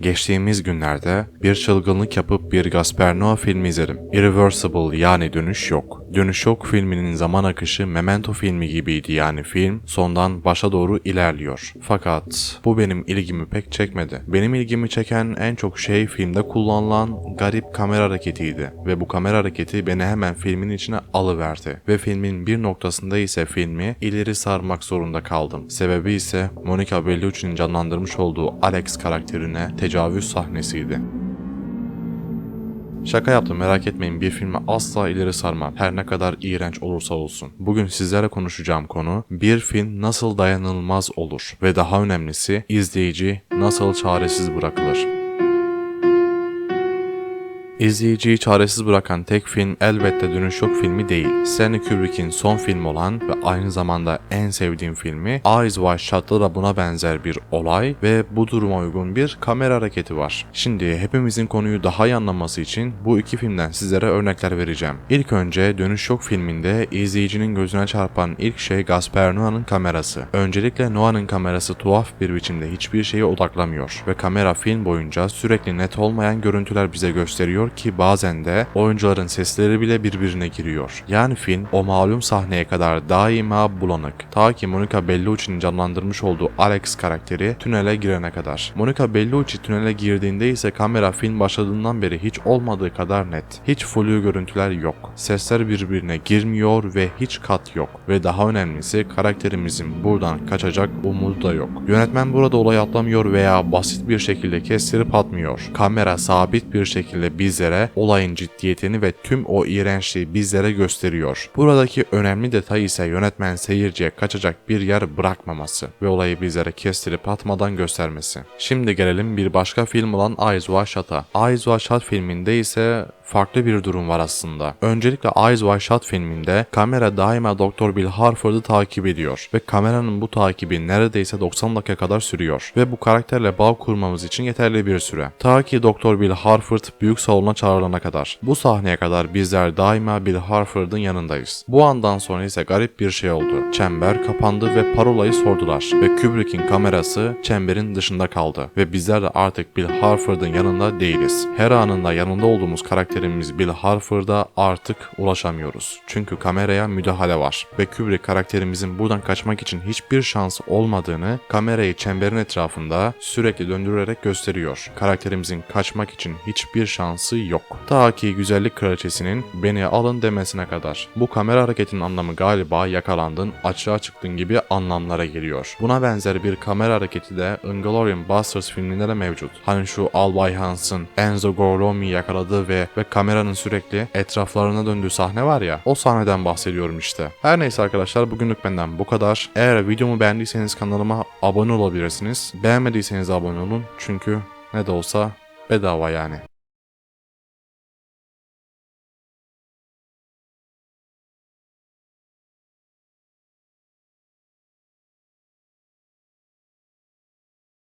Geçtiğimiz günlerde bir çılgınlık yapıp bir Gaspar Noé filmi izledim. Irreversible yani dönüş yok. Dönüş yok filminin zaman akışı Memento filmi gibiydi yani film sondan başa doğru ilerliyor. Fakat bu benim ilgimi pek çekmedi. Benim ilgimi çeken en çok şey filmde kullanılan garip kamera hareketiydi ve bu kamera hareketi beni hemen filmin içine alıverdi ve filmin bir noktasında ise filmi ileri sarmak zorunda kaldım. Sebebi ise Monica Bellucci'nin canlandırmış olduğu Alex karakterine tecavüz sahnesiydi. Şaka yaptım merak etmeyin bir filmi asla ileri sarmam her ne kadar iğrenç olursa olsun. Bugün sizlerle konuşacağım konu bir film nasıl dayanılmaz olur ve daha önemlisi izleyici nasıl çaresiz bırakılır. İzleyiciyi çaresiz bırakan tek film elbette Dönüş Yok filmi değil. Stanley Kubrick'in son film olan ve aynı zamanda en sevdiğim filmi Eyes Wide Shut'ta da buna benzer bir olay ve bu duruma uygun bir kamera hareketi var. Şimdi hepimizin konuyu daha iyi anlaması için bu iki filmden sizlere örnekler vereceğim. İlk önce Dönüş Yok filminde izleyicinin gözüne çarpan ilk şey Gaspar Noé'nin kamerası. Öncelikle Noé'nin kamerası tuhaf bir biçimde hiçbir şeye odaklamıyor ve kamera film boyunca sürekli net olmayan görüntüler bize gösteriyor ki bazen de oyuncuların sesleri bile birbirine giriyor. Yani film o malum sahneye kadar daima bulanık. Ta ki Monica Bellucci'nin canlandırmış olduğu Alex karakteri tünele girene kadar. Monica Bellucci tünele girdiğinde ise kamera film başladığından beri hiç olmadığı kadar net. Hiç flu görüntüler yok. Sesler birbirine girmiyor ve hiç kat yok. Ve daha önemlisi karakterimizin buradan kaçacak umudu da yok. Yönetmen burada olayı atlamıyor veya basit bir şekilde kestirip atmıyor. Kamera sabit bir şekilde bizlere olayın ciddiyetini ve tüm o iğrençliği bizlere gösteriyor. Buradaki önemli detay ise yönetmen seyirciye kaçacak bir yer bırakmaması ve olayı bizlere kestirip atmadan göstermesi. Şimdi gelelim bir başka film olan Eyes Wide Shut'a. Eyes Wide Shut filminde ise farklı bir durum var aslında. Öncelikle Eyes Wide Shut filminde kamera daima Dr. Bill Harford'u takip ediyor ve kameranın bu takibi neredeyse 90 dakika kadar sürüyor ve bu karakterle bağ kurmamız için yeterli bir süre. Ta ki Dr. Bill Harford büyük salona çağrılana kadar. Bu sahneye kadar bizler daima Bill Harford'un yanındayız. Bu andan sonra ise garip bir şey oldu. Çember kapandı ve parolayı sordular ve Kubrick'in kamerası çemberin dışında kaldı ve bizler de artık Bill Harford'un yanında değiliz. Her anında yanında olduğumuz karakterimiz Bill Harford'a artık ulaşamıyoruz. Çünkü kameraya müdahale var ve Kubrick karakterimizin buradan kaçmak için hiçbir şans olmadığını kamerayı çemberin etrafında sürekli döndürerek gösteriyor. Karakterimizin kaçmak için hiçbir şansı yok. Ta ki güzellik kraliçesinin beni alın demesine kadar. Bu kamera hareketinin anlamı galiba yakalandın, açığa çıktın gibi anlamlara geliyor. Buna benzer bir kamera hareketi de Inglourious Basterds filminde de mevcut. Hani şu Albay Hans'ın Enzo Gorlomi'yi yakaladığı ve ve kameranın sürekli etraflarına döndüğü sahne var ya o sahneden bahsediyorum işte. Her neyse arkadaşlar bugünlük benden bu kadar. Eğer videomu beğendiyseniz kanalıma abone olabilirsiniz. Beğenmediyseniz abone olun çünkü ne de olsa bedava yani.